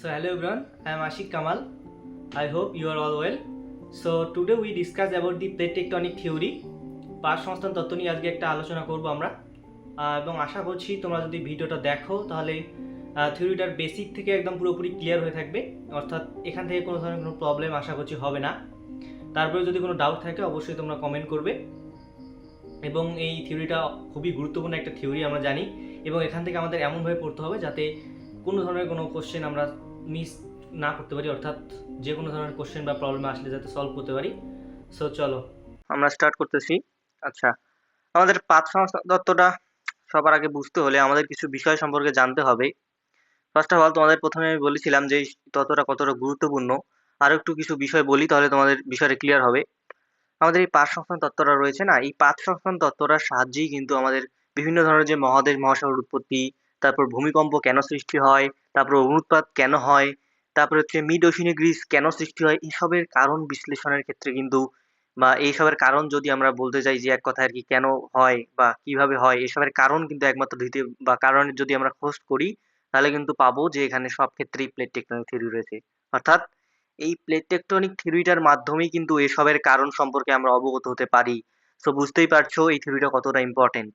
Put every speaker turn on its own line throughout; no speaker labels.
So hello everyone, I am Ashik Kamal. I hope you are all well. So today we discuss about the plate tectonic theory. পাশ সংস্থান তত্ত্ব নিয়ে আজকে একটা আলোচনা করব আমরা এবং আশা করছি তোমরা যদি ভিডিওটা দেখো তাহলে থিওরিটার বেসিক থেকে একদম পুরোপুরি ক্লিয়ার হয়ে থাকবে অর্থাৎ এখান থেকে কোনো ধরনের কোনো প্রবলেম আশা করছি হবে না তারপরে যদি কোনো ডাউট থাকে অবশ্যই তোমরা কমেন্ট করবে এবং এই থিওরিটা খুবই গুরুত্বপূর্ণ একটা থিওরি আমরা জানি এবং এখান থেকে আমাদের এমনভাবে পড়তে হবে যাতে কোনো ধরনের কোনো কোশ্চেন আমরা মিস না করতে পারি, অর্থাৎ যে কোনো ধরনের কোশ্চেন বা প্রবলেম আসলে যাতে সলভ করতে পারি। সো চলো। আমরা স্টার্ট করতেছি। আচ্ছা আমাদের পাঁচ তত্ত্বটা সবার আগে বুঝতে হলে আমাদের কিছু বিষয় সম্পর্কে জানতে হবে। ফার্স্ট অফ অল তোমাদের প্রথমে আমি বলেছিলাম যে তত্ত্বটা কতটা গুরুত্বপূর্ণ। আরও একটু কিছু বিষয় বলি, তাহলে তোমাদের বিষয়টা ক্লিয়ার হবে। আমাদের এই পাঁচ সংস্থান তত্ত্বটা রয়েছে না? এই পাঁচ সংস্থান তত্ত্বটার সাহায্যেই কিন্তু আমাদের বিভিন্ন ধরনের যে মহাদেশ মহাসাগর উৎপত্তি, তারপর ভূমিকম্প কেন সৃষ্টি হয় তারপর অগ্নুৎপাত কেন হয়, তারপর হচ্ছে মিড ওশিনে গ্রিস কেন সৃষ্টি হয় এইসবের কারণ বিশ্লেষণের ক্ষেত্রে কিন্তু বা এইসবের কারণ যদি আমরা বলতে চাই যে এক কথায় আর কি কেন হয় বা কীভাবে হয়, এসবের কারণ কিন্তু একমাত্র দ্বিতীয় বা কারণের যদি আমরা খোঁজ করি, তাহলে কিন্তু পাবো যে এখানে সব ক্ষেত্রেই প্লেট টেকটনিক থিওরি রয়েছে। অর্থাৎ এই প্লেট টেকটনিক থিওরিটার মাধ্যমেই কিন্তু এসবের কারণ সম্পর্কে আমরা অবগত হতে পারি। সো বুঝতেই পারছ এই থিওরিটা কতটা ইম্পর্টেন্ট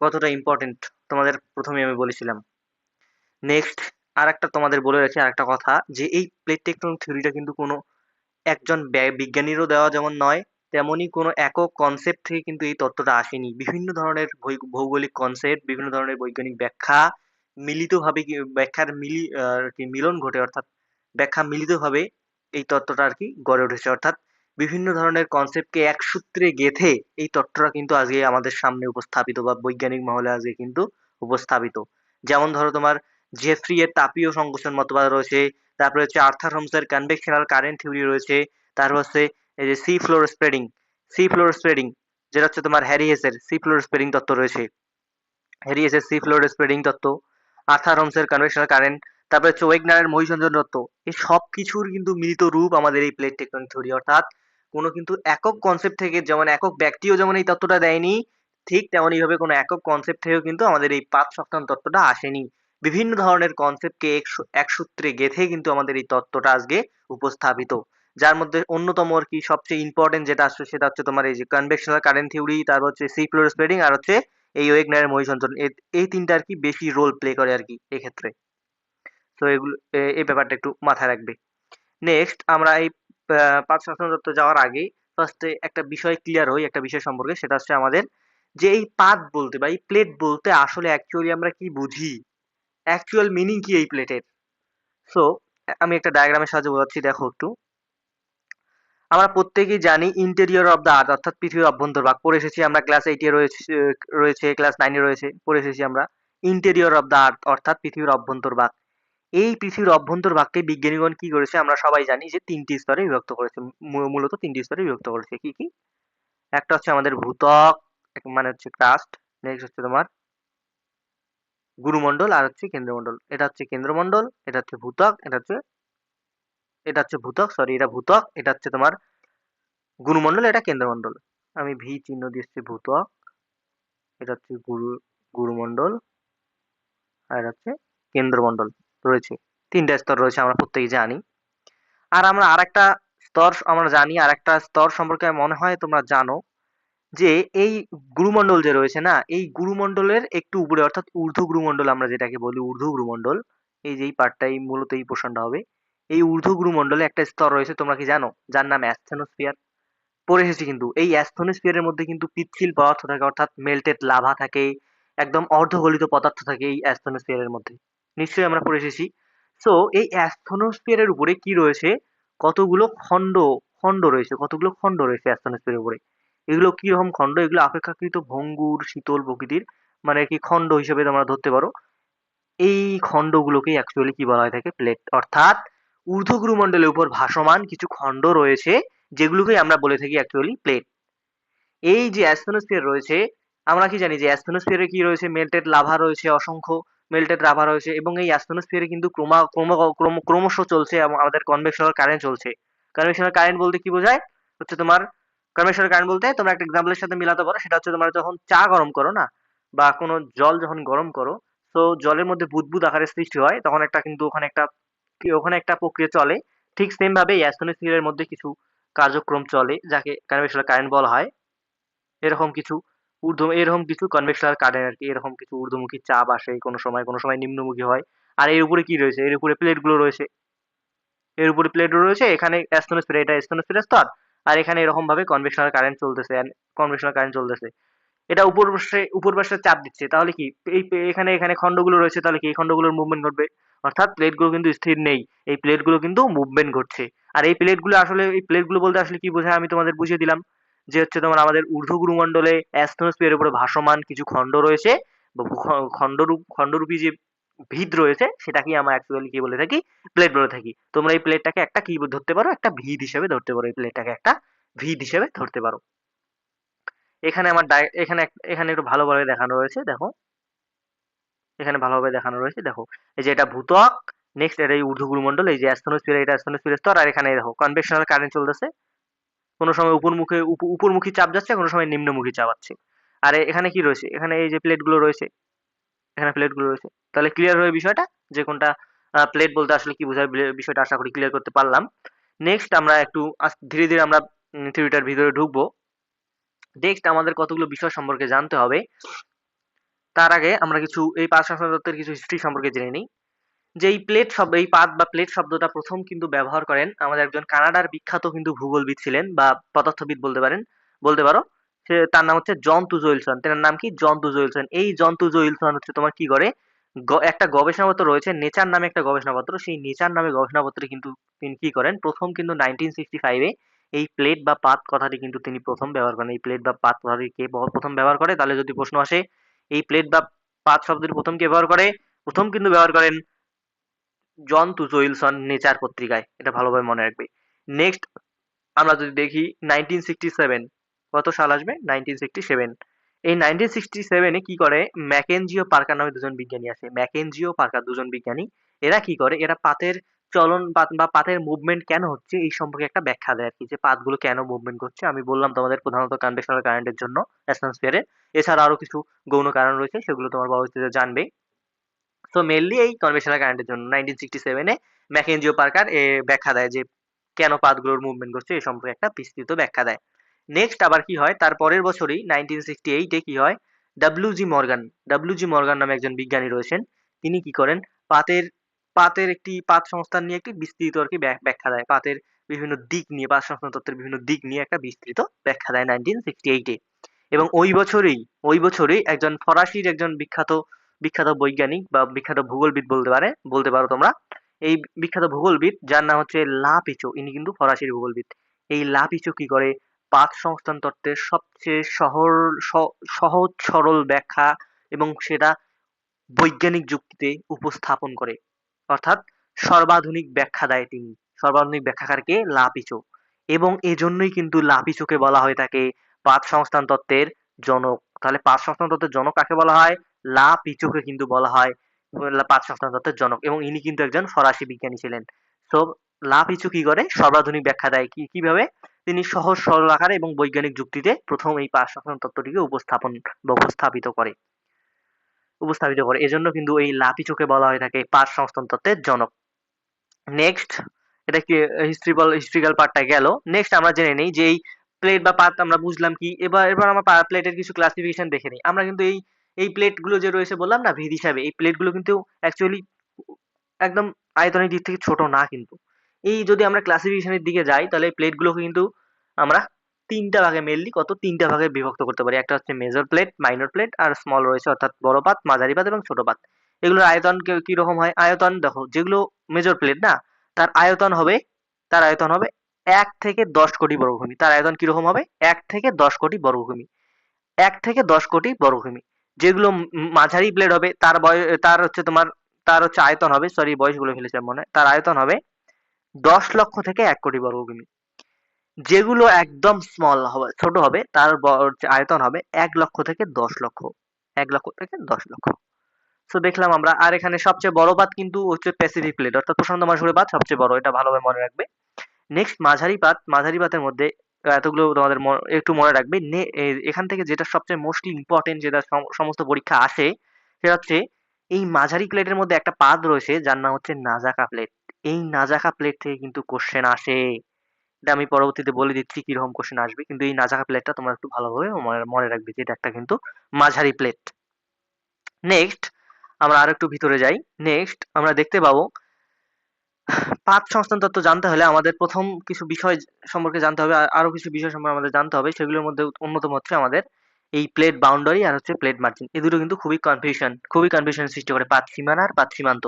কতটা ইম্পর্টেন্ট তোমাদের প্রথমে আমি বলেছিলাম। নেক্সট আর একটা তোমাদের বলে রাখি আর একটা কথা, যে এই প্লেট টেকটনিক থিওরিটা কিন্তু কোনো একজন বিজ্ঞানীরও দেওয়া যেমন নয় তেমনই কোনো একক কনসেপ্ট থেকে কিন্তু এই তত্ত্বটা আসেনি। বিভিন্ন ধরনের ভৌগোলিক কনসেপ্ট বিভিন্ন ধরনের বৈজ্ঞানিক ব্যাখ্যা মিলিতভাবে ব্যাখ্যার মিলি মিলন ঘটে, অর্থাৎ ব্যাখ্যা মিলিতভাবে এই তত্ত্বটা আর কি গড়ে উঠেছে। অর্থাৎ বিভিন্ন ধরনের কনসেপ্টকে এক সূত্রে গেঁথে এই তত্ত্বটা কিন্তু আজকে আমাদের সামনে উপস্থাপিত বা বৈজ্ঞানিক মহলে আজকে কিন্তু উপস্থাপিত। যেমন ধরো তোমার জেফ্রি এর তাপীয় সংকোচন মতবাদ রয়েছে। তারপরে হচ্ছে আর্থার হোমসের কনভেকশনাল কারেন্ট থিওরি রয়েছে। তারপর হচ্ছে এই যে sea floor spreading sea floor spreading যেটা হচ্ছে তোমার হ্যারিয়েসের সি ফ্লোর স্প্রেডিং তত্ত্ব রয়েছে। হ্যারিয়েসের সি ফ্লোর স্প্রেডিং তত্ত্ব, আর্থার হোমসের কনভেকশনাল কারেন্ট তারপরে হচ্ছে ওয়েগনারের মহিষঞ্জন তত্ত্ব, এই সব কিছুর কিন্তু মিলিত রূপ আমাদের এই প্লেট টেকটনিক থিওরি অর্থাৎ কোনো কিন্তু একক কনসেপ্ট থেকে যেমন একক ব্যক্তিও যেমন এই তত্ত্বটা দেয়নি, ঠিক তেমনই ভাবে কোনো একক কনসেপ্ট থেকেও কিন্তু আমাদের এই পাঁচ সপ্তাহ তত্ত্বটা আসেনি। বিভিন্ন ধরনের কনসেপ্টকে এক সূত্রে গেঁথে কিন্তু আমাদের এই তত্ত্বটা আজকে উপস্থাপিত। যার মধ্যে অন্যতম আর কি সবচেয়ে ইম্পর্টেন্ট যেটা আসছে সেটা হচ্ছে তোমার এই যে কনভেকশনাল কারেন্ট থিওরি তারপর হচ্ছে সি ফ্লোর স্প্রেডিং আর হচ্ছে এই ওয়েগনারের মহিষঞ্চন এই তিনটা আর কি বেশি রোল প্লে করে আর কি এক্ষেত্রে। তো এগুলো এই ব্যাপারটা একটু মাথায় রাখবে। নেক্সট আমরা এই পাঁচ শাসন তত্ত্ব যাওয়ার আগে ফার্স্টে একটা বিষয় ক্লিয়ার হই, একটা বিষয় সম্পর্কে, সেটা হচ্ছে আমাদের যে এই পাত বলতে বা এই প্লেট বলতে আসলে অ্যাকচুয়ালি আমরা কি বুঝি? অ্যাকচুয়াল মিনিং কি এই প্লেটের সো আমি একটা ডায়াগ্রামের সাহায্যে বোঝাচ্ছি, দেখো একটু। আমরা প্রত্যেকেই জানি ইন্টেরিয়র অফ দ্য আর্থ অর্থাৎ পৃথিবীর অভ্যন্তরভাগ পড়ে এসেছি আমরা ক্লাস এইটে রয়েছে রয়েছে ক্লাস নাইনে রয়েছে, পড়ে এসেছি আমরা। ইন্টেরিয়র অফ দ্য আর্থ অর্থাৎ পৃথিবীর অভ্যন্তরভাগ এই পৃথিবীর অভ্যন্তরভাগকে বিজ্ঞানীগণ কি করেছে? আমরা সবাই জানি যে তিনটি স্তরে বিভক্ত করেছে মূলত তিনটি স্তরে বিভক্ত করেছে। কি কি? একটা হচ্ছে আমাদের ভূতক মানে হচ্ছে ক্রাস্ট নেক্সট হচ্ছে তোমার গুরুমণ্ডল আর হচ্ছে কেন্দ্রমণ্ডল। এটা হচ্ছে কেন্দ্রমণ্ডল, এটা হচ্ছে ভূতক এটা হচ্ছে এটা হচ্ছে ভূতক সরি এটা ভূতক এটা হচ্ছে তোমার গুরুমণ্ডল, এটা কেন্দ্রমণ্ডল। আমি ভি চিহ্ন দিচ্ছি ভূত্বক, এটা হচ্ছে গুরু, গুরুমণ্ডল, আর এটা হচ্ছে কেন্দ্রমণ্ডল। রয়েছে। তিনটা স্তর রয়েছে, আমরা প্রত্যেকেই জানি। আর আমরা আরেকটা স্তর, আমরা জানি আর একটা স্তর সম্পর্কে মনে হয় তোমরা জানো। যে এই গুরুমণ্ডল যে রয়েছে না, এই গুরুমণ্ডলের একটু উপরে, অর্থাৎ ঊর্ধ্ব গুরুমণ্ডল আমরা যেটাকে বলি, ঊর্ধ্ব গুরুমণ্ডল, এই যে এই পার্টটাই মূলত এই পোর্শনটা হবে। এই ঊর্ধ্ব গুরুমণ্ডলে একটা স্তর রয়েছে, তোমরা কি জানো? যার নাম অ্যাস্থেনোস্ফিয়ার পড়ে এসেছি কিন্তু। এই অ্যাস্থেনোস্ফিয়ারের মধ্যে কিন্তু পিচ্ছিল পদার্থ থাকে, অর্থাৎ মেল্টেড লাভা থাকে, একদম অর্ধগলিত পদার্থ থাকে এই অ্যাস্থেনোস্ফিয়ারের মধ্যে। নিশ্চয়ই আমরা পড়ে এসেছি। সো এই অ্যাস্থেনোস্ফিয়ারের উপরে কি রয়েছে? কতগুলো খণ্ড খণ্ড রয়েছে, কতগুলো খণ্ড রয়েছে অ্যাস্থেনোস্ফিয়ারের উপরে? এগুলো কি রকম খণ্ড? এগুলো অপেক্ষাকৃত ভঙ্গুর, শীতল প্রকৃতির মানে কি খণ্ড হিসেবে তোমরা ধরতে পারো। এই খণ্ডগুলোকে অ্যাকচুয়ালি কি বলা হয়ে থাকে প্লেট অর্থাৎ ঊর্ধ্বগুরুমণ্ডলের উপর ভাসমান কিছু খণ্ড রয়েছে, যেগুলোকে আমরা বলে থাকি অ্যাকচুয়ালি প্লেট এই যে অ্যাস্থেনোস্ফিয়ার রয়েছে, আমরা কি জানি যে অ্যাস্থেনোস্ফিয়ারে কি রয়েছে? মেল্টেড লাভা রয়েছে, অসংখ্য মেল্টেড লাভা রয়েছে, এবং এই অ্যাস্থেনোস্ফিয়ারে কিন্তু ক্রমা, ক্রম, ক্রম- ক্রমশ চলছে, এবং আমাদের কনভেকশনাল কারেন্ট চলছে। কনভেকশনাল কারেন্ট বলতে কি বোঝায়? হচ্ছে তোমার কনভেকশনাল কারেন্ট বলতে তোমরা একটা এক্সাম্পলের সাথে মিলাতে পারো, সেটা হচ্ছে তোমরা যখন চা গরম করো না, বা কোনো জল যখন গরম করো, তো জলের মধ্যে বুদবুদ আকারে সৃষ্টি হয়, তখন একটা কিন্তু ওখানে একটা ওখানে একটা প্রক্রিয়া চলে। ঠিক সেম ভাবে অ্যাস্তনোস্ফিয়ারের মধ্যে কিছু কার্যক্রম চলে, যাকে কনভেকশনাল কারেন্ট বলা হয়। এরকম কিছু ঊর্ধ্ব, এরকম কিছু কনভেকশনাল কারেন্ট আর কি, এরকম কিছু ঊর্ধ্বমুখী চাপ আসে কোনো সময় কোনো সময় নিম্নমুখী হয়। আর এর উপরে কি রয়েছে? এর উপরে প্লেটগুলো রয়েছে। এর উপরে প্লেট রয়েছে, এখানে অ্যাস্তনোস্ফিয়ার এটা অ্যাস্তনোস্ফিয়ার স্তর। আর এখানে এরকম ভাবে কনভেকশনাল কারেন্ট চলতেছে কনভেকশনাল কারেন্ট চলতেছে। এটা উপর পাশে উপর চাপ দিচ্ছে। তাহলে কি? এই এখানে এখানে খণ্ডগুলো রয়েছে, তাহলে কি এই খণ্ডগুলোর মুভমেন্ট ঘটবে? অর্থাৎ প্লেটগুলো কিন্তু স্থির নেই। এই প্লেটগুলো কিন্তু মুভমেন্ট ঘটছে। আর এই প্লেটগুলো আসলে, এই প্লেটগুলো বলতে আসলে কি বোঝায়? আমি তোমাদের বুঝিয়ে দিলাম যে হচ্ছে তোমার আমাদের ঊর্ধ্বগুরুমণ্ডলে অ্যাস্তনোস্ফিয়ারের উপরে ভাসমান কিছু খণ্ড রয়েছে। খণ্ডরূপ খণ্ডরূপী যে ভিদ রয়েছে সেটাকে আমরা অ্যাকচুয়ালি কি বলে থাকি প্লেট বলে থাকি। তোমরা এই প্লেটটাকে একটা কি ধরতে পারো, একটা ভিদ হিসেবে ধরতে পারো, এই প্লেটটাকে একটা ভিদ হিসেবে ধরতে পারো। এখানে আমার এখানে এখানে একটু ভালোভাবে দেখানো রয়েছে, দেখো। এখানে ভালোভাবে দেখানো রয়েছে, দেখো। এই যে এটা ভূতক নেক্সট এটা এই ঊর্ধ্বগুরুমণ্ডল এই যে অ্যাস্তনোস্ফিয়ার এটা অ্যাস্তনোস্ফিয়ার স্তর, আর এখানে দেখো কনভেকশনাল কারেন্ট চলতেছে। কোনো সময় উপরমুখে উপ- উপরমুখী চাপ যাচ্ছে, কোনো সময় নিম্নমুখী চাপ আছে আর এখানে কি রয়েছে? এখানে এই যে প্লেটগুলো রয়েছে এখানে প্লেটগুলো রয়েছে। তাহলে ক্লিয়ার হয়ে বিষয়টা? যে কোনটা প্লেট বলতে আসলে কি বোঝায় বিষয়টা আশা করি ক্লিয়ার করতে পারলাম। নেক্সট আমরা একটু ধীরে ধীরে আমরা থিওরিটার ভিতরে ঢুকবো। নেক্সট আমাদের কতগুলো বিষয় সম্পর্কে জানতে হবে। তার আগে আমরা কিছু, এই পাঁচ তত্ত্বের কিছু হিস্ট্রি সম্পর্কে জেনে নিই। যে এই প্লেট শব্দ, এই পাত বা প্লেট শব্দটা প্রথম কিন্তু ব্যবহার করেন আমাদের একজন কানাডার বিখ্যাত কিন্তু ভূগোলবিদ ছিলেন, বা পদার্থবিদ বলতে পারেন, বলতে পারো। সে তার নাম হচ্ছে জন তুজোইলসন তার নাম কি? জন তুজোইলসন এই জন তুজোইলসন হচ্ছে তোমার কি করে? একটা গবেষণাপত্র রয়েছে, নেচার নামে একটা গবেষণাপত্র। সেই নেচার নামে গবেষণাপত্রে কিন্তু তিনি কি করেন? প্রথম কিন্তু নাইনটিন সিক্সটি ফাইভে এই প্লেট বা পাত কথাটি কিন্তু তিনি প্রথম ব্যবহার করেন। এই প্লেট বা পাত কথাটি কে প্রথম ব্যবহার করে? তাহলে যদি প্রশ্ন আসে, এই প্লেট বা পাত শব্দটি প্রথম কে ব্যবহার করে? প্রথম কিন্তু ব্যবহার করেন জন তুজোইলসন নেচার পত্রিকায়। এটা ভালোভাবে মনে রাখবে। নেক্সট আমরা যদি দেখি নাইনটিন সিক্সটি সেভেন কত সাল আসবে? নাইনটিন সিক্সটি সেভেন এই নাইনটিন সিক্সটি সেভেনে কি করে? ম্যাকেনজিও পার্কার নামে দুজন বিজ্ঞানী আছে। ম্যাকেনজিও পার্কার দুজন বিজ্ঞানী, এরা কি করে? এরা পাতের চলন বা পাতের মুভমেন্ট কেন হচ্ছে? এই সম্পর্কে একটা ব্যাখ্যা দেয় আর কি যে পাতগুলো কেন মুভমেন্ট করছে? আমি বললাম তোমাদের প্রধানত কনভেকশনাল কারেন্টের জন্য অ্যাটমসফিয়ারে এছাড়া আরও কিছু গৌণ কারণ রয়েছে, সেগুলো তোমার পরবর্তীতে জানবে তো মেনলি এই কনভেকশনাল কারেন্টের জন্য নাইনটিন সিক্সটি সেভেনে ম্যাকেনজিও পার্কার ব্যাখ্যা দেয় যে কেন পাতগুলোর মুভমেন্ট করছে, এই সম্পর্কে একটা বিস্তৃত ব্যাখ্যা দেয়। নেক্সট আবার কি হয়? তার পরের বছরই নাইনটিন সিক্সটি এইটে কি হয়? W G Morgan W G Morgan নামে একজন বিজ্ঞানী রয়েছেন। তিনি কি করেন? পাতের পাতের একটি পাত সংস্থান নিয়ে একটি বিস্তৃত আর কি ব্যাখ্যা দেয়। পাতের বিভিন্ন দিক নিয়ে, পাত সংস্থান তত্ত্বের বিভিন্ন দিক নিয়ে একটা বিস্তৃত ব্যাখ্যা দেয় নাইনটিন সিক্সটি এইটে এবং ওই বছরেই ওই বছরেই একজন ফরাসির একজন বিখ্যাত বিখ্যাত বৈজ্ঞানিক বা বিখ্যাত ভূগোলবিদ বলতে পারে, বলতে পারো তোমরা। এই বিখ্যাত ভূগোলবিদ, যার নাম হচ্ছে লা পিচো ইনি কিন্তু ফরাসির ভূগোলবিদ। এই লা পিচো কি করে? পাত সংস্থান তত্ত্বের সবচেয়ে সহজ, সরল ব্যাখ্যা এবং সেটা বৈজ্ঞানিক যুক্তিতে উপস্থাপন করে। অর্থাৎ সর্বাধুনিক ব্যাখ্যা দেয় তিনি। সর্বাধুনিক ব্যাখ্যাকারকে লাপিচো। এবং এজন্যই কিন্তু লাপিচোকে বলা হয়ে থাকে পাত সংস্থান তত্ত্বের জনক। তাহলে পাত সংস্থান তত্ত্বের জনক কাকে বলা হয়? লা পিচোকে কিন্তু বলা হয় পাত সংস্থান তত্ত্বের জনক। এবং ইনি কিন্তু একজন ফরাসি বিজ্ঞানী ছিলেন। সো লা পিচো কি করে? সর্বাধুনিক ব্যাখ্যা দেয় কি, কীভাবে? তিনি সহজ, সরল আকারে এবং বৈজ্ঞানিক যুক্তিতে প্রথম এই পাত সংস্থান তত্ত্বটিকে উপস্থাপন বা উপস্থাপিত করে। উপস্থাপিত করে। এজন্য কিন্তু এই লাপিচোকে বলা হয়ে থাকে পাঁচ সংস্থান তত্ত্বের জনক। নেক্সট এটা কি হিস্ট্রি বল হিস্ট্রিক্যাল পার্টটা গেল। নেক্সট আমরা জেনে নিই যে এই প্লেট বা পাত আমরা বুঝলাম কি। এবার এবার আমরা প্লেটের কিছু ক্লাসিফিকেশন দেখে নিই। আমরা কিন্তু এই এই প্লেটগুলো যে রয়েছে বললাম না, ভিদ হিসাবে, এই প্লেটগুলো কিন্তু অ্যাকচুয়ালি একদম আয়তনের দিক থেকে ছোট না কিন্তু। এই যদি আমরা ক্লাসিফিকেশনের দিকে যাই, তাহলে এই প্লেটগুলোকে কিন্তু আমরা তিনটা ভাগে মেনলি কত? তিনটা ভাগে বিভক্ত করতে পারি। একটা হচ্ছে মেজর প্লেট মাইনর প্লেট আর স্মল রয়েছে, অর্থাৎ বড় পাত, মাঝারি পাত এবং ছোট পাত। এগুলোর আয়তন রকম হয়? আয়তন দেখো, যেগুলো মেজর প্লেট না, তার আয়তন হবে, তার আয়তন হবে এক থেকে দশ কোটি বর্গভূমি। তার আয়তন কীরকম হবে? এক থেকে দশ কোটি বর্গভূমি। এক থেকে দশ কোটি বর্গভূমি। যেগুলো মাঝারি প্লেট হবে, তার বয় তার হচ্ছে তোমার, তার হচ্ছে আয়তন হবে সরি বয়সগুলো ফেলেছিলাম মনে হয়। তার আয়তন হবে দশ লক্ষ থেকে এক কোটি বর্গভূমি। যেগুলো একদম স্মল হবে, ছোট হবে, তার আয়তন হবে এক লক্ষ থেকে দশ লক্ষ। এক লক্ষ থেকে দশ লক্ষ। তো দেখলাম আমরা, আর এখানে সবচেয়ে বড় পাত কিন্তু হচ্ছে প্যাসিফিক প্লেট অর্থাৎ প্রশান্ত মহাসাগরীয় পাত সবচেয়ে বড়, এটা ভালোভাবে মনে রাখবে। নেক্সট মাঝারি পাত, মাঝারি পাতের মধ্যে এতগুলো তোমাদের একটু মনে রাখবে এখান থেকে যেটা সবচেয়ে মোস্টলি ইম্পর্টেন্ট যেটা সমস্ত পরীক্ষা আসে, সেটা হচ্ছে
এই মাঝারি প্লেটের মধ্যে একটা পাত রয়েছে, যার নাম হচ্ছে নাজাকা প্লেট এই নাজাকা প্লেট থেকে কিন্তু কোশ্চেন আসে। এটা আমি পরবর্তীতে বলে দিচ্ছি কীরকম কোশ্চেন আসবে। কিন্তু এই নাজাকা প্লেটটা তোমরা একটু ভালোভাবে মনে- রাখবে যে এটা একটা কিন্তু মাঝারি প্লেট নেক্সট আমরা আর একটু ভিতরে যাই। নেক্সট আমরা দেখতে পাবো পাঁচ সংস্থান তত্ত্ব জানতে হলে আমাদের প্রথম কিছু বিষয় সম্পর্কে জানতে হবে, আর আরও কিছু বিষয় সম্পর্কে আমাদের জানতে হবে। সেগুলোর মধ্যে অন্যতম হচ্ছে আমাদের এই প্লেট বাউন্ডারি আর হচ্ছে প্লেট মার্জিন এই দুটো কিন্তু খুবই কনফিউশন খুবই কনফিউশন সৃষ্টি করে। পাত সীমানা আর পাত সীমান্ত।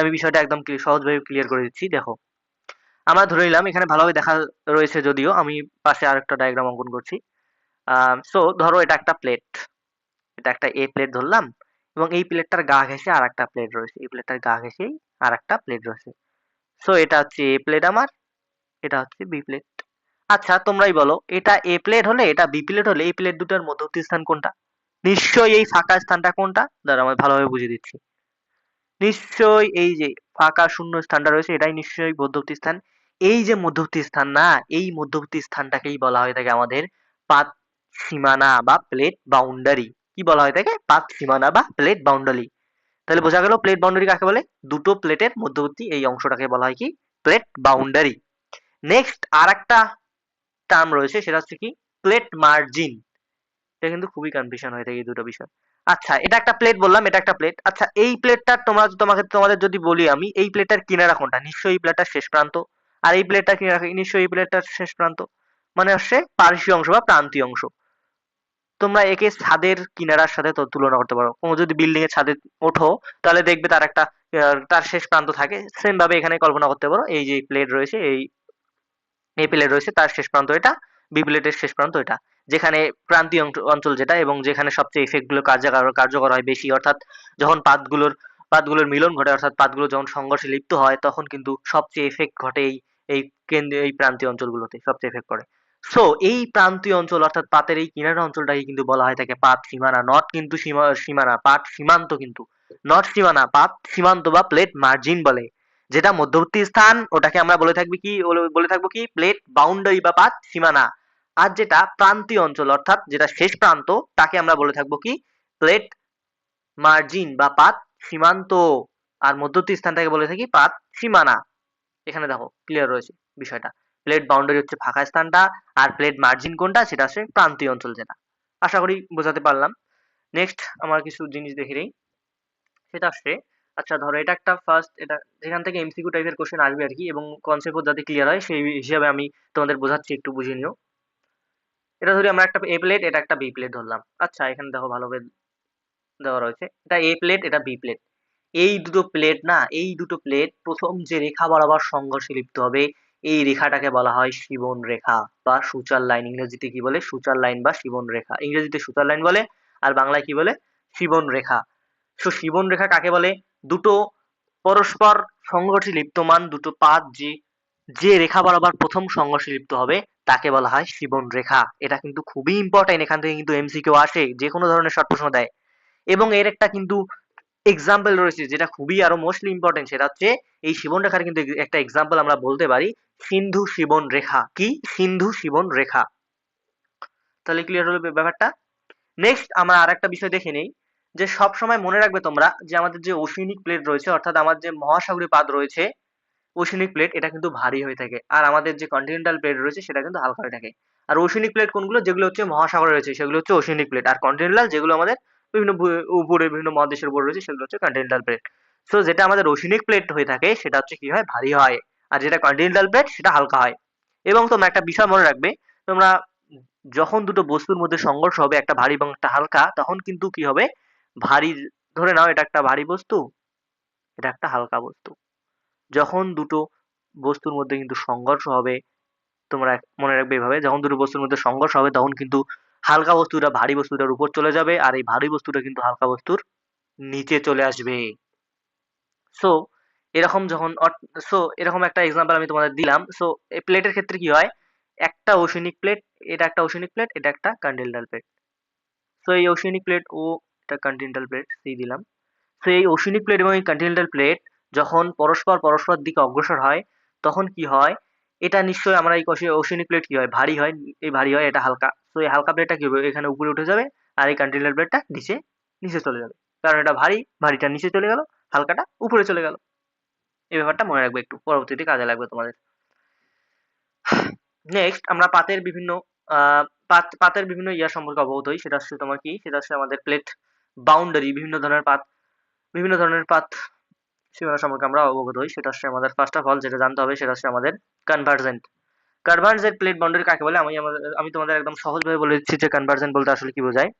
আমি বিষয়টা একদম সহজভাবে ক্লিয়ার করে দিচ্ছি, দেখো। আমরা ধরে নিলাম, এখানে ভালোভাবে দেখা রয়েছে যদিও, আমি পাশে আরেকটা ডায়াগ্রাম অঙ্কন করছি। সো ধরো এটা একটা প্লেট এটা একটা এ প্লেট ধরলাম, এবং এই প্লেটটার গা ঘেঁষে আর একটা প্লেট রয়েছে। এই প্লেটটার গা ঘেঁষেই আর একটা প্লেট রয়েছে। সো এটা হচ্ছে এ প্লেট আমার, এটা হচ্ছে বি প্লেট আচ্ছা তোমরাই বলো, এটা এ প্লেট হলে, এটা বি প্লেট হলে, এই প্লেট দুটোর মধ্যবর্তী স্থান কোনটা? নিশ্চয়ই এই ফাঁকা স্থানটা কোনটা? দাঁড়া আমি ভালোভাবে বুঝিয়ে দিচ্ছি। নিশ্চয়ই এই যে ফাঁকা শূন্য স্থানটা রয়েছে, এটাই নিশ্চয়ই মধ্যবর্তী স্থান। এই যে মধ্যবর্তী স্থান না, এই মধ্যবর্তী স্থানটাকেই বলা হয়ে থাকে আমাদের পাত সীমানা বা প্লেট বাউন্ডারি কি বলা হয়ে থাকে পাত সীমানা বা প্লেট বাউন্ডারি তাহলে বোঝা গেল প্লেট বাউন্ডারি কাকে বলে? দুটো প্লেটের মধ্যবর্তী এই অংশটাকে বলা হয় কি? প্লেট বাউন্ডারি নেক্সট আর একটা টার্ম রয়েছে, সেটা হচ্ছে কি? প্লেট মার্জিন এটা কিন্তু খুবই কনফিউশন হয়ে থাকে এই দুটো বিষয়। আচ্ছা এটা একটা প্লেট বললাম, এটা একটা প্লেট আচ্ছা এই প্লেটটার তোমরা, তোমাকে, তোমাদের যদি বলি আমি, এই প্লেটটার কিনারা কোনটা? নিশ্চয়ই এই প্লেটটার শেষ প্রান্ত। আর এই প্লেটটার কিনারা নিশ্চয়ই এই প্লেটটার শেষ প্রান্ত। মানে হচ্ছে পার্শ্বীয় অংশ বা প্রান্তীয় অংশ। তোমরা একে ছাদের কিনারার সাথে তুলনা করতে পারো। কোনো যদি বিল্ডিং এর ছাদে ওঠো, তাহলে দেখবে তার একটা তার শেষ প্রান্ত থাকে। সেম ভাবে এখানে কল্পনা করতে পারো, এই যে প্লেট রয়েছে, এই এই প্লেট রয়েছে, তার শেষ প্রান্ত এটা বি প্লেটের শেষ প্রান্ত এটা। যেখানে প্রান্তীয় অঞ্চল যেটা এবং যেখানে সবচেয়ে ইফেক্টগুলো কার্যকর কার্যকর হয় বেশি, অর্থাৎ যখন পাতগুলোর পাতগুলোর মিলন ঘটে, অর্থাৎ পাতগুলো যখন সংঘর্ষে লিপ্ত হয়, তখন কিন্তু সবচেয়ে এফেক্ট ঘটে এই এই কেন্দ্রীয় এই প্রান্তীয় অঞ্চলগুলোতে, সবচেয়ে এফেক্ট করে। সো এই প্রান্তীয় অঞ্চল, অর্থাৎ পাতের এই কিনারা অঞ্চলটাকে কিন্তু বলা হয় থাকে পাত সীমানা নট কিন্তু সীমা সীমানা, পাত সীমান্ত কিন্তু। নট সীমানা, পাত সীমান্ত বা প্লেট মার্জিন বলে, যেটা মধ্যবর্তী স্থান, ওটাকে আমরা বলে থাকবি কি বলে থাকব কি? প্লেট বাউন্ডারি বা পাত সীমানা। আর যেটা প্রান্তীয় অঞ্চল, অর্থাৎ যেটা শেষ প্রান্ত, তাকে আমরা বলে থাকব কি? প্লেট মার্জিন বা পাত সীমান্ত, আর মধ্যবর্তী স্থানটাকে বলে থাকি পাত সীমানা। এখানে দেখো ক্লিয়ার রয়েছে বিষয়টা। প্লেট বাউন্ডারি হচ্ছে ফাঁকা স্থানটা, আর প্লেট মার্জিন কোনটা? সেটা হচ্ছে প্রান্তীয় অঞ্চল যেটা। আশা করি বোঝাতে পারলাম। নেক্সট আমার কিছু জিনিস দেখে নেই। সেটা আসছে আচ্ছা ধরো, এটা একটা ফার্স্ট এটা যেখান থেকে এমসিকিউ টাইপের কোশ্চেন আসবে আর কি, এবং কনসেপ্ট যাতে ক্লিয়ার হয়, সেই হিসাবে আমি তোমাদের বোঝাচ্ছি, একটু বুঝে নিও। এটা ধরি আমরা একটা এ প্লেট এটা একটা বি প্লেট ধরলাম। আচ্ছা এখানে দেখো ভালোভাবে দেওয়া রয়েছে। এটা এ প্লেট এটা বি প্লেট এই দুটো প্লেট না, এই দুটো প্লেট প্রথম যে রেখা বরাবর সংঘর্ষে লিপ্ত হবে, এই রেখাটাকে বলা হয় শিবন রেখা বা সুচার লাইন, ইংরেজিতে কি বলে? সুচার লাইন বা শিবন রেখা। ইংরেজিতে সুচার লাইন বলে, আর বাংলায় কি বলে? শিবন রেখা। সো শিবন রেখা কাকে বলে? দুটো পরস্পর সংঘর্ষে লিপ্তমান, দুটো পাত যে যে রেখা বরাবর প্রথম সংঘর্ষে লিপ্ত হবে তাকে বলা হয় শিবন রেখা। এটা কিন্তু খুবই ইম্পর্টেন্ট এখান থেকে কিন্তু এমসিকিউ আসে যে কোনো ধরনের শর্ট প্রশ্ন দেয়। এবং এর একটা কিন্তু এক্সাম্পল রয়েছে, যেটা খুবই আরও মোস্টলি ইম্পর্টেন্ট সেটা হচ্ছে এই শিবন রেখার কিন্তু একটা এক্সাম্পল আমরা বলতে পারি, সিন্ধু শিবন রেখা। কি? সিন্ধু শিবন রেখা। তাহলে ক্লিয়ার হলো ব্যাপারটা? নেক্সট আমরা আর একটা বিষয় দেখে নেই, যে সব সময় মনে রাখবে তোমরা যে আমাদের যে ওশিনিক প্লেট রয়েছে, অর্থাৎ আমার যে মহাসাগরীয় পাত রয়েছে ওশিনিক প্লেট এটা কিন্তু ভারী হয়ে থাকে। আর আমাদের যে কন্টিনেন্টাল প্লেট রয়েছে, সেটা কিন্তু হালকা হয়ে থাকে। আর ওশিনিক প্লেট কোনগুলো? যেগুলো হচ্ছে মহাসাগরে রয়েছে, সেগুলো হচ্ছে ওশিনিক প্লেট আর কন্টিনেন্টাল যেগুলো আমাদের বিভিন্ন উপরে, বিভিন্ন মহাদেশের উপর রয়েছে, সেগুলো হচ্ছে কন্টিনেন্টাল প্লেট সো যেটা আমাদের ওশিনিক প্লেট হয়ে থাকে, সেটা হচ্ছে কি হয়? ভারী হয়। আর যেটা কন্টিনেন্টাল প্লেট সেটা হালকা হয়। এবং তোমরা একটা বিষয় মনে রাখবে, তোমরা যখন দুটো বস্তুর মধ্যে সংঘর্ষ হবে, একটা ভারী এবং একটা হালকা, তখন কিন্তু কি হবে? ভারী, ধরে নাও, এটা একটা ভারী বস্তু, এটা একটা হালকা বস্তু। যখন দুটো বস্তুর মধ্যে কিন্তু সংঘর্ষ হবে, তোমরা মনে রাখবে এভাবে, যখন দুটো বস্তুর মধ্যে সংঘর্ষ হবে, তখন কিন্তু হালকা বস্তুটা ভারী বস্তুটার উপর চলে যাবে, আর এই ভারী বস্তুটা কিন্তু হালকা বস্তুর নিচে চলে আসবে। সো এরকম যখন সো এরকম একটা এক্সাম্পল আমি তোমাদের দিলাম। সো এই প্লেটের ক্ষেত্রে কি হয়? একটা ওশনিক প্লেট এটা একটা ওশনিক প্লেট এটা একটা কন্টিনেন্টাল প্লেট সো এই ওশনিক প্লেট ও এটা কন্টিনেন্টাল প্লেট সি দিলাম। সো এই ওশনিক প্লেট এবং এই কন্টিনেন্টাল প্লেট যখন পরস্পর পরস্পর দিকে অগ্রসর হয়, তখন কি হয়? এটা নিশ্চয়ই আমরা এই ওশনিক প্লেট কি হয়? ভারী হয়, এই ভারী হয়, এটা হালকা। সো এই হালকা প্লেটটা কি হবে? এখানে উপরে উঠে যাবে আর এই কন্টিনেন্টাল প্লেটটা নিচে নিচে চলে যাবে। কারণ এটা ভারী, ভারীটা নিচে চলে গেল, হালকাটা উপরে চলে গেল। এই ব্যাপারটা মনে রাখবে একটু, পরবর্তীতে কাজে লাগবে তোমাদের। নেক্সট আমরা পাতের বিভিন্ন পাত, পাতের বিভিন্ন ইয়া সম্পর্কে অবগত হই। সেটা হচ্ছে তোমার কি? সেটা হচ্ছে আমাদের প্লেট বাউন্ডারি বিভিন্ন ধরনের পাত, বিভিন্ন ধরনের পাত সীমানা সম্পর্কে আমরা অবগত হই, সেটা হচ্ছে আমাদের ফার্স্ট অফ অল যেটা জানতে হবে সেটা হচ্ছে আমাদের কনভার্জেন্ট কনভার্জেন্ট প্লেট বাউন্ডারি কাকে বলে? আমি আমি তোমাদের একদম সহজভাবে বলে দিচ্ছি যে কনভার্জেন্ট বলতে আসলে কি বোঝায়।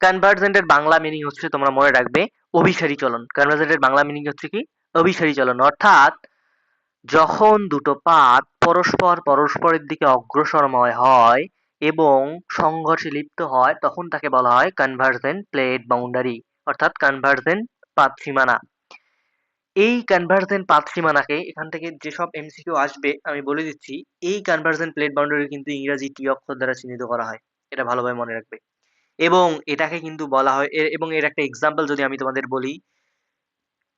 কনভার্জেন্টের বাংলা মিনিং হচ্ছে তোমরা মনে রাখবে অভিসারী চলন। কনভার্জেন্টের বাংলা মিনিং হচ্ছে কি? অভিসারী চলন। অর্থাৎ যখন দুটো পাত পরস্পর পরস্পরের দিকে অগ্রসরময় হয় এবং সংঘর্ষে লিপ্ত হয়, তখন তাকে বলা হয় কনভার্জেন্ট প্লেট বাউন্ডারি অর্থাৎ কনভার্জেন্ট পাত সীমানা এই কনভার্জেন্ট পাত সীমানাকে এখান থেকে যেসব এমসিকিউ আসবে, আমি বলে দিচ্ছি, এই কনভার্জেন্ট প্লেট বাউন্ডারি কিন্তু ইংরেজি টি অক্ষর দ্বারা চিহ্নিত করা হয়। এটা ভালোভাবে মনে রাখবে। এবং এটাকে কিন্তু বলা হয় এবং এর একটা এক্সাম্পল যদি আমি তোমাদের বলি,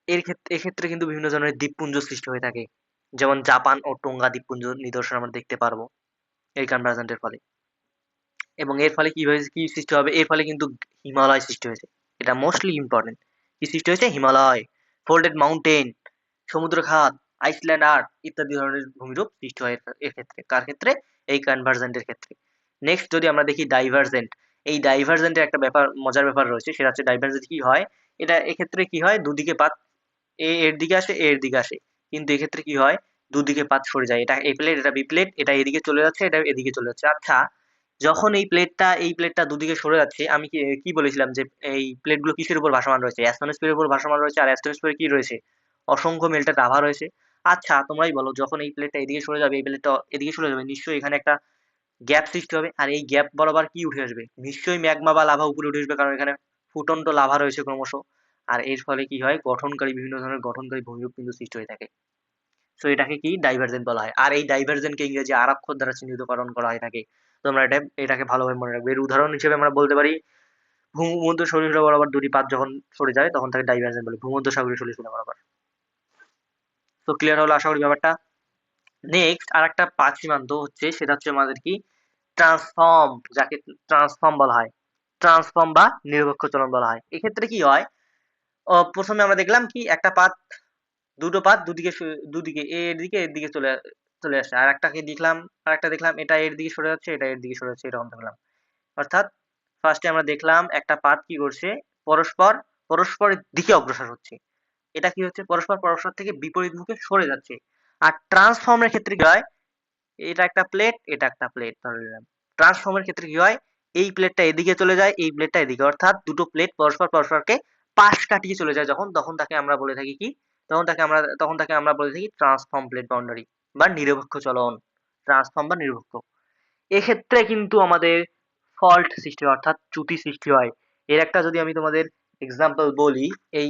এর ক্ষেত্রে এক্ষেত্রে কিন্তু বিভিন্ন ধরনের দ্বীপপুঞ্জ সৃষ্টি হয়ে থাকে। যেমন জাপান ও টোঙ্গা দ্বীপপুঞ্জ নিদর্শন আমরা দেখতে পারব এই কনভার্জেন্টের ফলে। এবং এর ফলে কি হয়েছে কি সৃষ্টি হবে? এর ফলে কিন্তু হিমালয় সৃষ্টি হয়েছে। এটা মোস্টলি ইম্পর্টেন্ট সৃষ্টি হয়েছে হিমালয়, ফোল্ডেড মাউন্টেন, সমুদ্র খাত আইসল্যান্ড আর্ট ইত্যাদি ধরনের ভূমিরূপ সৃষ্টি হয় এর ক্ষেত্রে। কার ক্ষেত্রে? এই কনভার্জেন্টের ক্ষেত্রে। নেক্সট যদি আমরা দেখি ডাইভার্জেন্ট এই ডাইভার্জেন্টের একটা ব্যাপার মজার ব্যাপার রয়েছে, সেটা হচ্ছে ডাইভার্জেন্ট কি হয়? এটা এক্ষেত্রে কি হয়? দুদিকে পাত এ এর দিকে আসে এ এর দিকে আসে। কিন্তু এক্ষেত্রে কি হয়? দুদিকে পাত সরে যায়। এটা এ প্লেট এটা বি প্লেট এটা এদিকে চলে যাচ্ছে, এটা এদিকে চলে যাচ্ছে। আচ্ছা যখন এই প্লেটটা এই প্লেটটা দুদিকে সরে যাচ্ছে, আমি কি বলেছিলাম যে, এই প্লেটগুলো কিসের উপর ভাসমান রয়েছে? অ্যাস্ট্রোস্ফিয়ারের উপর ভাসমান রয়েছে আর অ্যাস্ট্রোস্ফিয়ারে কি রয়েছে? অসংখ্য মেল্টেড লাভা রয়েছে। আচ্ছা তোমরাই বলো, যখন এই প্লেটটা এদিকে সরে যাবে, এই প্লেটটা এদিকে সরে যাবে, নিশ্চয়ই এখানে একটা গ্যাপ সৃষ্টি হবে আর এই গ্যাপ বরাবর কি উঠে আসবে? নিশ্চয়ই ম্যাগমা বা লাভা উপরে উঠে আসবে কারণ এখানে ফুটন্ত লাভা রয়েছে ক্রমশ। আর এর ফলে কি হয়? গঠনকারী, বিভিন্ন ধরনের গঠনকারী ভূমিরূপ কিন্তু সৃষ্টি হয়ে থাকে। সো এটাকে কি ডাইভার্জেন্ট বলা হয়? আর এই ডাইভার্জেন্টকে ইংরেজি আর অক্ষর দ্বারা চিহ্নিতকরণ করা হয় থাকে তোমরা এটা, এটাকে ভালোভাবে মনে রাখবে। এর উদাহরণ হিসেবে আমরা বলতে পারি, ভূমধ্য সরিষা বরাবর দুটি পাত যখন সরে যায়, তখন তাকে ডাইভার্জেন্ট বলে। ভূমধ্য সাগরীয় সরিষা বরাবর। তো ক্লিয়ার হলো আশা করি ব্যাপারটা? নেক্সট আর একটা পাঁচ সীমান্ত হচ্ছে, সেটা হচ্ছে আমাদের কি? ট্রান্সফর্ম যাকে ট্রান্সফর্ম বলা হয়। ট্রান্সফর্ম বা নিরপেক্ষ চলন বলা হয়। এক্ষেত্রে কি হয়? প্রথমে আমরা দেখলাম কি, একটা পাত, দুটো পাত দুদিকে দুদিকে এর দিকে এর দিকে চলে চলে আসছে আর একটাকে দেখলাম, আর একটা দেখলাম, এটা এর দিকে সরে যাচ্ছে, এটা এর দিকে সরে যাচ্ছে, এরকম দেখলাম। অর্থাৎ ফার্স্টে আমরা দেখলাম একটা পাত কি করছে? পরস্পর, পরস্পরের দিকে অগ্রসর হচ্ছে। এটা কি হচ্ছে? পরস্পর পরস্পর থেকে বিপরীত মুখে সরে যাচ্ছে। আর ট্রান্সফর্মের ক্ষেত্রে কি হয়? এটা একটা প্লেট এটা একটা প্লেট ধরে নিলাম। ট্রান্সফর্মের ক্ষেত্রে কি হয়? এই প্লেটটা এদিকে চলে যায়, এই প্লেটটা এদিকে। অর্থাৎ দুটো প্লেট পরস্পর, পরস্পরকে পাশ কাটিয়ে চলে যায় যখন। তখন তাকে আমরা বলে থাকি কি? তখন তাকে আমরা, তখন তাকে আমরা বলে থাকি ট্রান্সফর্ম প্লেট বাউন্ডারি বা নিরপেক্ষ চলন ট্রান্সফর্ম বা নিরপেক্ষ। এক্ষেত্রে কিন্তু আমাদের ফল্ট সৃষ্টি হয়, অর্থাৎ চ্যুতি সৃষ্টি হয়। এর একটা যদি আমি তোমাদের এক্সাম্পল বলি, এই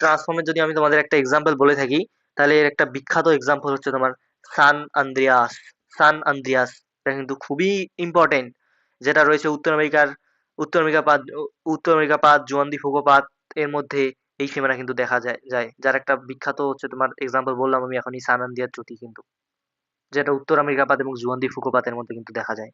ট্রান্সফর্মের যদি আমি তোমাদের একটা এক্সাম্পল বলে থাকি, তাহলে এর একটা বিখ্যাত এক্সাম্পল হচ্ছে তোমার সান আন্দ্রিয়াস। সান আন্দ্রিয়াস, এটা কিন্তু খুবই ইম্পর্টেন্ট যেটা রয়েছে উত্তর আমেরিকার, উত্তর আমেরিকা পাত উত্তর আমেরিকা পাত জুয়ান্দি ফুকো এর মধ্যে। এই সীমানা কিন্তু দেখা যায় যায়। যার একটা বিখ্যাত হচ্ছে তোমার এক্সাম্পল বললাম আমি এখনই সান আন্দ্রিয়ার চ্যুতি কিন্তু। যেটা উত্তর আমেরিকা পাত এবং জুয়ান্দি ফুকো পাতের মধ্যে কিন্তু দেখা যায়।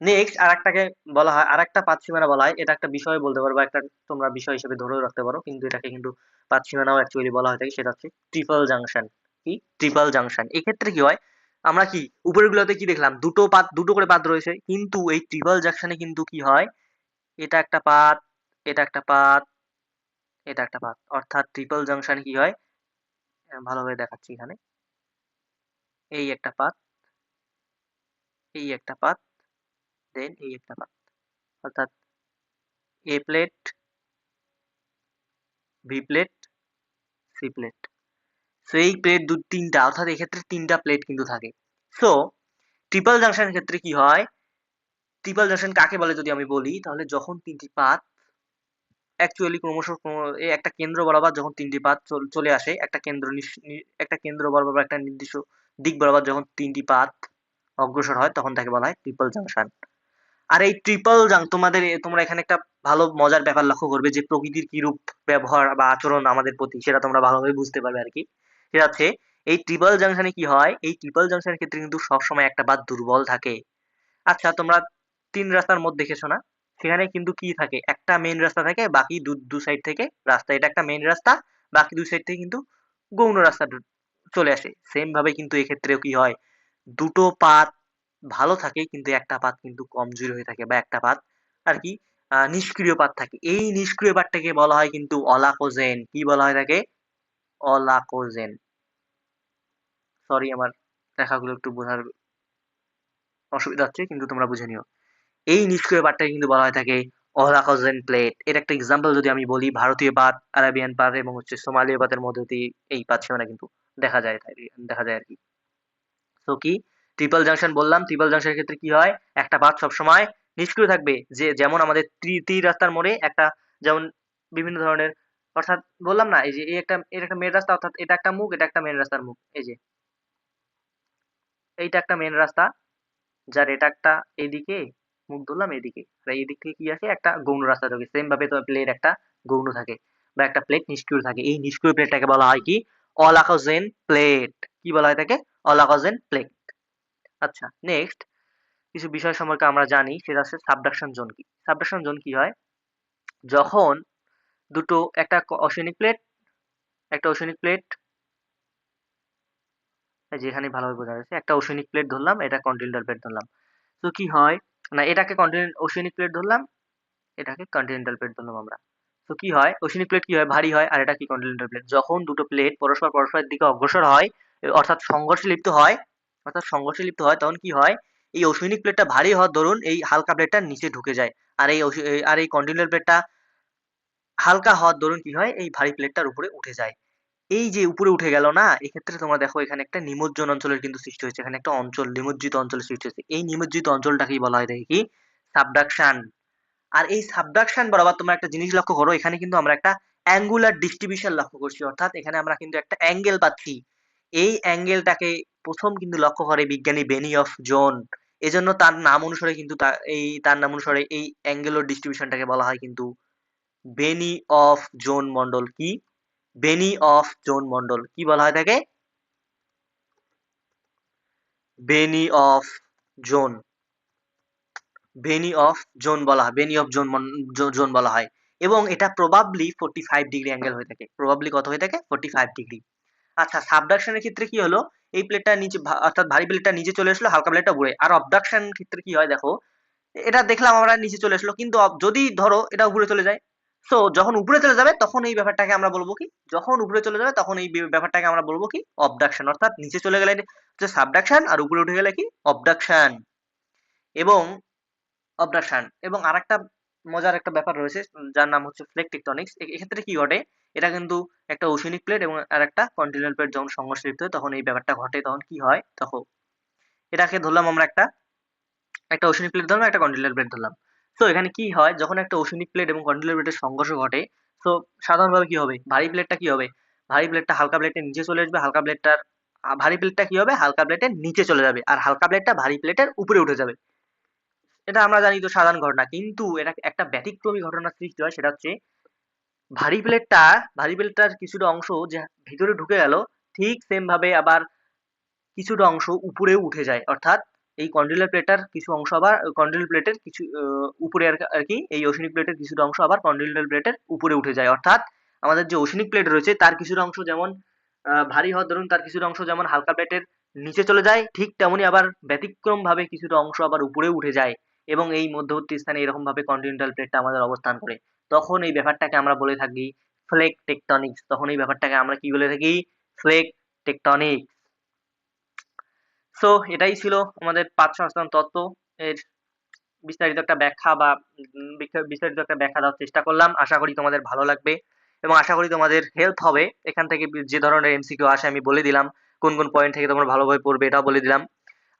নেক্সট আরেকটাকে বলা হয়, আরেকটা পাত সীমানা বলা হয়। এটা একটা বিষয় বলতে পারো বা একটা তোমরা বিষয় হিসেবে ধরেও রাখতে পারো। কিন্তু এটাকে কিন্তু পাত সীমানাও অ্যাকচুয়ালি বলা হয় থাকে সেটা হচ্ছে ট্রিপল জাংশন কি? ট্রিপল জাংশন এক্ষেত্রে কি হয়, আমরা কি উপরের গুলোতে কি দেখলাম? দুটো পাত, দুটো করে পাত রয়েছে। কিন্তু এই ট্রিপল জাংশনে কিন্তু কি হয়, এটা একটা পাত, এটা একটা পাত এটা একটা পাত অর্থাৎ ট্রিপল জাংশনে কি হয়? ভালোভাবে দেখাচ্ছি এখানে। এই একটা পাত এই একটা পাত দেন এই একটা পাত অর্থাৎ A plate B plate C plate so এই প্লেট দু, তিনটা, অর্থাৎ এক্ষেত্রে তিনটা প্লেট কিন্তু থাকে। সো ট্রিপল জাংশনের ক্ষেত্রে কি হয়? ট্রিপল জাংশন কাকে বলে যদি আমি বলি, তাহলে যখন তিনটি পাত অ্যাকচুয়ালি ক্রমশ একটা কেন্দ্র বরাবর যখন তিনটি পাত চলে আসে, একটা কেন্দ্র একটা কেন্দ্র বরাবর একটা নির্দিষ্ট দিক বরাবর যখন তিনটি পাত অগ্রসর হয়, তখন তাকে বলা হয় ট্রিপল জাংশন আর এই ট্রিপল জাং তোমাদের তোমরা এখানে একটা ভালো মজার ব্যাপার লক্ষ্য করবে যে প্রকৃতির কিরূপ ব্যবহার বা আচরণ আমাদের প্রতি, সেটা তোমরা ভালোভাবে বুঝতে পারবে আর কি। সেটা হচ্ছে, এই ট্রিপল জাংশনে কি হয়? এই ট্রিপল জাংশনের ক্ষেত্রে কিন্তু সবসময় একটা বাদ দুর্বল থাকে। আচ্ছা তোমরা তিন রাস্তার মধ্যে দেখেছ না? সেখানে কিন্তু কি থাকে? একটা মেন রাস্তা থাকে, বাকি দু দু সাইড থেকে রাস্তা। এটা একটা মেন রাস্তা, বাকি দু সাইড থেকে কিন্তু গৌণ রাস্তা চলে আসে। সেম ভাবে কিন্তু এক্ষেত্রেও কি হয়? দুটো পাত ভালো থাকে, কিন্তু একটা পাত কিন্তু কমজোরি হয়ে থাকে বা একটা পাত আর কি নিষ্ক্রিয় পাত থাকে। এই নিষ্ক্রিয় পাতটাকে বলা হয় কিন্তু অলাকোজেন। কি বলা হয় তাকে? অলাকোজেন। সরি আমার লেখাগুলো একটু বোঝার অসুবিধা হচ্ছে, কিন্তু তোমরা বুঝে নিও। এই নিষ্ক্রিয় পাতটাকে কিন্তু বলা হয় থাকে অলাকোজেন প্লেট এর একটা এক্সাম্পল যদি আমি বলি, ভারতীয় পাত আরাবিয়ান পাত এবং হচ্ছে সোমালীয় পাতের মধ্যে দিয়ে এই পাত সীমানা কিন্তু দেখা যায় দেখা যায় আর কি। তো কি? ট্রিপল জাংশন বললাম। ট্রিপল জাংশনের ক্ষেত্রে কি হয়? একটা পাত সবসময় নিষ্ক্রিয় থাকবে। যে যেমন আমাদের ত্রি ত্রি রাস্তার মোড়ে একটা যেমন বিভিন্ন ধরনের, অর্থাৎ বললাম না, এই যে এই একটা এর একটা মেন রাস্তা, অর্থাৎ এটা একটা মুখ, এটা একটা মেন রাস্তার মুখ, এই যে। এইটা একটা মেন রাস্তা, যার এটা একটা এইদিকে মুখ ধরলাম এদিকে আর এই দিক থেকে কি আসে? একটা গৌণ রাস্তা থাকে। সেম ভাবে তো প্লেট একটা গৌণ থাকে বা একটা প্লেট নিষ্ক্রিয় থাকে। এই নিষ্ক্রিয় প্লেটটাকে বলা হয় কি? অলাকোজেন প্লেট কি বলা হয় তাকে অলাকোজেন প্লেট আচ্ছা নেক্সট কিছু বিষয় সম্পর্কে আমরা জানি, সেটা হচ্ছে সাবডাকশন জোন কি? সাবডাকশন জোন কি হয়? যখন দুটো, একটা অসৈনিক প্লেট একটা অসৈনিক প্লেট যেখানে ভালোভাবে বোঝা যাচ্ছে একটা অসৈনিক প্লেট ধরলাম, এটা কন্টিনেন্টাল প্লেট ধরলাম। তো কি হয়? না এটাকে কন্টিনেন্ট অসৈনিক প্লেট ধরলাম, এটাকে কন্টিনেন্টাল প্লেট ধরলাম আমরা। তো কি হয়? অসৈনিক প্লেট কি হয়? ভারী হয়, আর এটা কি কন্টিনেন্টাল প্লেট যখন দুটো প্লেট পরস্পর পরস্পরের দিকে অগ্রসর হয় অর্থাৎ সংঘর্ষে লিপ্ত হয়, অর্থাৎ সংঘর্ষে লিপ্ত হয়, তখন কি হয়? এই অসৈনিক প্লেটটা ভারী হওয়ার দরুন এই হালকা প্লেটটা নিচে ঢুকে যায়। আর এই আর এই কন্টিনেন্টাল প্লেটটা হালকা হওয়ার দরুন কি হয়? এই ভারী প্লেটটার উপরে উঠে যায়। এই যে উপরে উঠে গেল না, এক্ষেত্রে তোমরা দেখো এখানে একটা নিমজ্জন অঞ্চলের কিন্তু সৃষ্টি হয়েছে। এখানে একটা অঞ্চল, নিমজ্জিত অঞ্চলের সৃষ্টি হয়েছে। এই নিমজ্জিত অঞ্চলটাকেই বলা হয় দেখি সাবডাকশন আর এই সাবডাকশন বরাবর তোমরা একটা জিনিস লক্ষ্য করো, এখানে কিন্তু আমরা একটা অ্যাঙ্গুলার ডিস্ট্রিবিউশন লক্ষ্য করছি। অর্থাৎ এখানে আমরা কিন্তু একটা অ্যাঙ্গেল পাচ্ছি। এই অ্যাঙ্গেলটাকে প্রথম কিন্তু লক্ষ্য করে বিজ্ঞানী বেনি অফ জোন। এজন্য তার নাম অনুসারে কিন্তু এই, তার নাম অনুসারে এই অ্যাঙ্গুলার ডিস্ট্রিবিউশনটাকে বলা হয় কিন্তু বেনি অফ জোন মন্ডল কি? বেনি অফ জোন মন্ডল কি বলা হয় তাকে? Benioff zone Benioff zone বলা হয়। বেনি অফ জোন জোন বলা হয়। এবং এটা probably forty five degree angle হয়ে থাকে। প্রবাবলি কত হয়ে থাকে? ফোর্টি ফাইভ ডিগ্রি আচ্ছা সাবডাকশনের ক্ষেত্রে কি হলো? এই প্লেটটা নিচে অর্থাৎ ভারী প্লেটটা নিচে চলে আসলো, হালকা প্লেটটা ঘুরে আর অবডাকশন ক্ষেত্রে কি হয় দেখো? এটা দেখলাম আমরা নিচে চলে আসলো। কিন্তু যদি ধরো এটা উপরে চলে যায় সো যখন উপরে চলে যাবে, তখন এই ব্যাপারটাকে আমরা বলব কি? যখন উপরে চলে যাবে, তখন এই ব্যাপারটাকে আমরা বলব কি? অবডাকশন অর্থাৎ নিচে চলে গেলে হচ্ছে সাবডাকশন আর উপরে উঠে গেলে কি? অবডাকশন এবং অবডাকশন এবং আরেকটা মজার একটা ব্যাপার রয়েছে, যার নাম হচ্ছে ফ্লেক টেকটনিক্স এক্ষেত্রে কি ঘটে? এটা কিন্তু একটা ওশেনিক প্লেট এবং আর একটা কন্টিনেন্টাল প্লেট যখন সংঘর্ষে লিপ্ত হয়, তখন এই ব্যাপারটা ঘটে, তখন কি হয়? তখন এটাকে ধরলাম আমরা একটা একটা ওশেনিক প্লেট ধরলাম, একটা কন্টিনেন্টাল প্লেট ধরলাম। তো এখানে কি হয়? যখন একটা ওশেনিক প্লেট এবং কন্টিনেন্টাল প্লেটের সংঘর্ষ ঘটে তো সাধারণভাবে কি হবে? ভারী প্লেটটা কি হবে? ভারী প্লেটটা হালকা প্লেটের নিচে চলে আসবে, হালকা প্লেটটার ভারী প্লেটটা কি হবে? হালকা প্লেটের নিচে চলে যাবে আর হালকা প্লেটটা ভারী প্লেটের উপরে উঠে যাবে। এটা আমরা জানি তো সাধারণ ঘটনা, কিন্তু এটা একটা ব্যতিক্রমী ঘটনার সৃষ্টি হয়, সেটা হচ্ছে ভারী প্লেটটা ভারী প্লেটটার কিছুটা অংশ যে ভিতরে ঢুকে গেল, ঠিক সেম ভাবে আবার কিছুটা অংশ উপরেও উঠে যায়, অর্থাৎ এই কন্ডিলার প্লেটার কিছু অংশ আবার কন্ডিলার প্লেটের কিছু উপরে আর কি এই ওশনিক প্লেটের কিছুটা অংশ আবার কন্ডিলার প্লেটের উপরে উঠে যায়। অর্থাৎ আমাদের যে ওশনিক প্লেট রয়েছে, তার কিছুটা অংশ যেমন ভারী হওয়ার ধরুন তার কিছুটা অংশ যেমন হালকা প্লেটের নিচে চলে যায়, ঠিক তেমনি আবার ব্যতিক্রম ভাবে কিছুটা অংশ আবার উপরে উঠে যায় এবং এই মধ্যবর্তী স্থানে এরকম ভাবে কন্টিনেন্টাল প্লেটটা আমাদের অবস্থান করে। তখন এই ব্যাপারটাকে আমরা বলে থাকি ফ্লেক টেকটনিক্স তখন এই ব্যাপারটাকে আমরা কি বলে থাকি? ফ্লেক টেকটনিক্স সো এটাই ছিল আমাদের পাঁচ সংস্থান তত্ত্ব। এর বিস্তারিত একটা ব্যাখ্যা বা বিস্তারিত একটা ব্যাখ্যা দেওয়ার চেষ্টা করলাম। আশা করি তোমাদের ভালো লাগবে এবং আশা করি তোমাদের হেল্প হবে। এখান থেকে যে ধরনের এমসিকিউ আসে আমি বলে দিলাম, কোন কোন পয়েন্ট থেকে তোমরা ভালোভাবে পড়বে এটাও বলে দিলাম।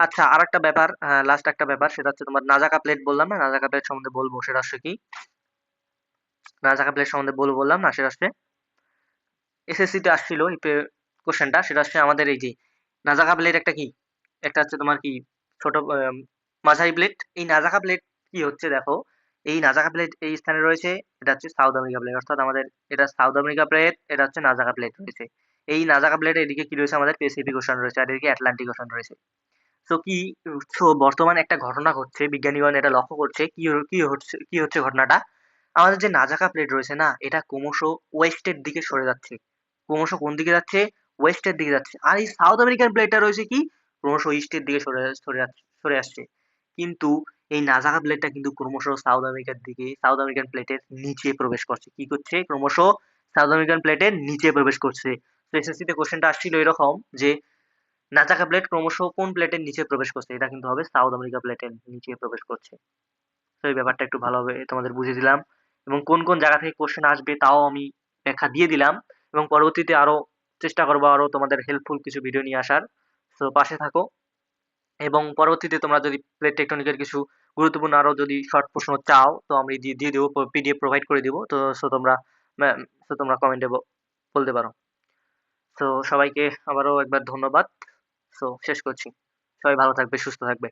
আচ্ছা আর একটা ব্যাপার লাস্ট একটা ব্যাপার, সেটা হচ্ছে তোমার নাজাকা প্লেট বললাম না? নাজাকা প্লেট সম্বন্ধে বলব, সেটা হচ্ছে কি? নাজাকা প্লেট সম্বন্ধে বলব, বললাম না, সেটা হচ্ছে এসএসসি তে আসছিল এই কোশ্চেনটা সেটা হচ্ছে আমাদের এই যে, নাজাকা প্লেট একটা কি? একটা হচ্ছে তোমার কি ছোট মাঝারি প্লেট এই নাজাকা প্লেট কি হচ্ছে দেখো? এই নাজাকা প্লেট এই স্থানে রয়েছে, এটা হচ্ছে সাউথ আমেরিকা প্লেট অর্থাৎ আমাদের এটা সাউথ আমেরিকা প্লেট এটা হচ্ছে নাজাকা প্লেট রয়েছে। এই নাজাকা প্লেটের এদিকে কি রয়েছে? আমাদের প্যাসিফিক ওশান রয়েছে আর এদিকে আটলান্টিক ওশান রয়েছে। সো কি সো বর্তমানে একটা ঘটনা ঘটছে, বিজ্ঞানীগণ এটা লক্ষ্য করছে, কি কি হচ্ছে কি হচ্ছে ঘটনাটা? আমাদের যে নাজাকা প্লেট রয়েছে না, এটা ক্রমশ ওয়েস্টের দিকে সরে যাচ্ছে। ক্রমশ কোন দিকে যাচ্ছে? ওয়েস্টের দিকে যাচ্ছে। আর এই সাউথ আমেরিকান প্লেটটা রয়েছে কি? ক্রমশ ইস্টের দিকে সরে সরে সরে আসছে। কিন্তু এই নাজাকা প্লেটটা কিন্তু ক্রমশ সাউথ আমেরিকার দিকে সাউথ আমেরিকান প্লেটের নিচে প্রবেশ করছে। কি করছে? ক্রমশ সাউথ আমেরিকান প্লেটের নিচে প্রবেশ করছে। তো এসএসসি তে কোশ্চেনটা আসছিল এরকম যে নাজাকা প্লেট ক্রমশ কোন প্লেটের নিচে প্রবেশ করছে? এটা কিন্তু হবে সাউথ আমেরিকা প্লেটের নিচে প্রবেশ করছে। তো এই ব্যাপারটা একটু ভালোভাবে তোমাদের বুঝিয়ে দিলাম এবং কোন কোন জায়গা থেকে কোশ্চেন আসবে তাও আমি ব্যাখ্যা দিয়ে দিলাম এবং পরবর্তীতে আরও চেষ্টা করব আরও তোমাদের হেল্পফুল কিছু ভিডিও নিয়ে আসার। তো পাশে থাকো। এবং পরবর্তীতে তোমরা যদি প্লেট টেকটনিকের কিছু গুরুত্বপূর্ণ আরও যদি শর্ট প্রশ্ন চাও, তো আমি দিয়ে দিয়ে দেবো পিডিএফ প্রোভাইড করে দিব। তো সো তোমরা সো তোমরা কমেন্টে বলতে পারো। তো সবাইকে আবারও একবার ধন্যবাদ। সো শেষ করছি। সবাই ভালো থাকবে, সুস্থ থাকবে।